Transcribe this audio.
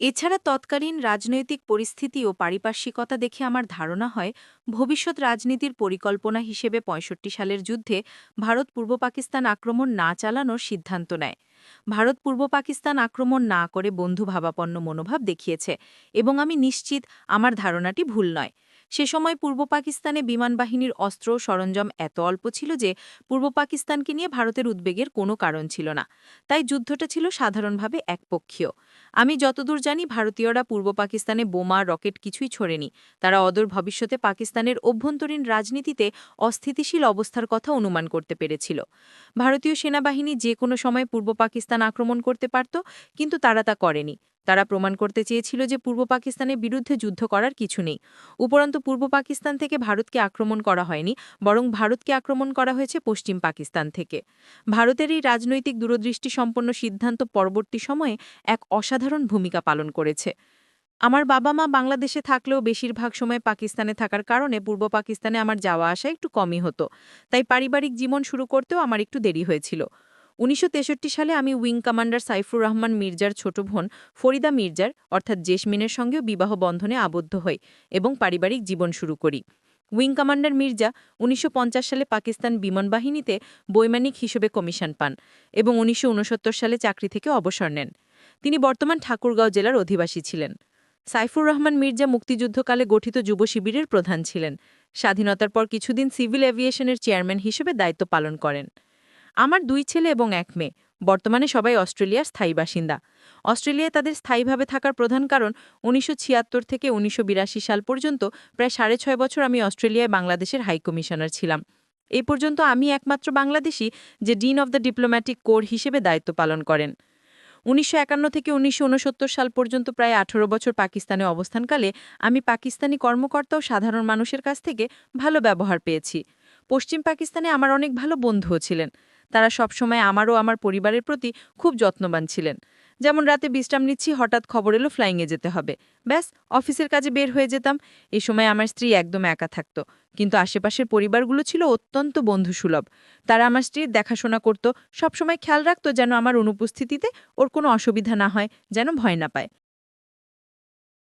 এছাড়া তৎকালীন রাজনৈতিক পরিস্থিতি ও পারিপার্শ্বিকতা দেখে আমার ধারণা হয়, ভবিষ্যৎ রাজনীতির পরিকল্পনা হিসেবে পঁয়ষট্টি সালের যুদ্ধে ভারত পূর্ব পাকিস্তান আক্রমণ না চালানোর সিদ্ধান্ত নেয়। ভারত পূর্ব পাকিস্তান আক্রমণ না করে বন্ধুভাবাপন্ন মনোভাব দেখিয়েছে এবং আমি নিশ্চিত আমার ধারণাটি ভুল নয়। সে সময় পূর্ব পাকিস্তানে বিমানবাহিনীর অস্ত্র সরঞ্জাম এত অল্প ছিল যে পূর্ব পাকিস্তানকে নিয়ে ভারতের উদ্বেগের কোনো কারণ ছিল না। তাই যুদ্ধটা ছিল সাধারণভাবে একপক্ষীয়। আমি যতদূর জানি, ভারতীয়রা পূর্ব পাকিস্তানে বোমা, রকেট কিছুই ছোড়েনি। তারা অদূর ভবিষ্যতে পাকিস্তানের অভ্যন্তরীণ রাজনীতিতে অস্থিতিশীল অবস্থার কথা অনুমান করতে পেরেছিল। ভারতীয় সেনাবাহিনী যে কোনো সময় পূর্ব পাকিস্তান আক্রমণ করতে পারত, কিন্তু তারা তা করেনি। তারা প্রমাণ করতে চেয়েছিল যে পূর্ব পাকিস্তানের বিরুদ্ধে যুদ্ধ করার কিছু নেই। উপরন্তু পূর্ব পাকিস্তান থেকে ভারতকে আক্রমণ করা হয়নি, বরং ভারতকে আক্রমণ করা হয়েছে পশ্চিম পাকিস্তান থেকে। ভারতের এই রাজনৈতিক দূরদৃষ্টি সম্পন্ন সিদ্ধান্ত পরবর্তী সময়ে এক অসাধারণ ভূমিকা পালন করেছে। আমার বাবা মা বাংলাদেশে থাকলেও বেশিরভাগ সময় পাকিস্তানে থাকার কারণে পূর্ব পাকিস্তানে আমার যাওয়া আসা একটু কমই হতো। তাই পারিবারিক জীবন শুরু করতেও আমার একটু দেরি হয়েছিল। উনিশশো তেষট্টি সালে আমি উইং কমান্ডার সাইফুর রহমান মির্জার ছোট বোন ফরিদা মির্জার, অর্থাৎ জেসমিনের সঙ্গেও বিবাহ বন্ধনে আবদ্ধ হই এবং পারিবারিক জীবন শুরু করি। উইং কমান্ডার মির্জা উনিশশো পঞ্চাশ সালে পাকিস্তান বিমান বাহিনীতে বৈমানিক হিসেবে কমিশন পান এবং উনিশশো উনসত্তর সালে চাকরি থেকে অবসর নেন। তিনি বর্তমান ঠাকুরগাঁও জেলার অধিবাসী ছিলেন। সাইফুর রহমান মির্জা মুক্তিযুদ্ধকালে গঠিত যুব শিবিরের প্রধান ছিলেন। স্বাধীনতার পর কিছুদিন সিভিল এভিয়েশনের চেয়ারম্যান হিসেবে দায়িত্ব পালন করেন। আমার দুই ছেলে এবং এক মেয়ে। বর্তমানে সবাই অস্ট্রেলিয়ার স্থায়ী বাসিন্দা। অস্ট্রেলিয়ায় তাদের স্থায়ীভাবে থাকার প্রধান কারণ উনিশশো ছিয়াত্তর থেকে উনিশশো বিরাশি সাল পর্যন্ত প্রায় সাড়ে ছয় বছর আমি অস্ট্রেলিয়ায় বাংলাদেশের হাইকমিশনার ছিলাম। এই পর্যন্ত আমি একমাত্র বাংলাদেশি যে dean of the diplomatic corps হিসেবে দায়িত্ব পালন করেন। উনিশশো একান্ন থেকে উনিশশো ঊনসত্তর সাল পর্যন্ত প্রায় আঠারো বছর পাকিস্তানে অবস্থানকালে আমি পাকিস্তানি কর্মকর্তা ও সাধারণ মানুষের কাছ থেকে ভালো ব্যবহার পেয়েছি। পশ্চিম পাকিস্তানে আমার অনেক ভালো বন্ধুও ছিলেন। তারা সবসময় আমারও আমার পরিবারের প্রতি খুব যত্নবান ছিলেন। যেমন রাতে বিশ্রাম নিচ্ছি, হঠাৎ খবর এলো ফ্লাইংয়ে যেতে হবে। ব্যাস, অফিসের কাজে বের হয়ে যেতাম। এ সময় আমার স্ত্রী একদম একা থাকত। কিন্তু আশেপাশের পরিবারগুলো ছিল অত্যন্ত বন্ধুসুলভ। তারা আমার স্ত্রীর দেখাশোনা করত, সবসময় খেয়াল রাখত যেন আমার অনুপস্থিতিতে ওর কোনো অসুবিধা না হয়, যেন ভয় না পায়।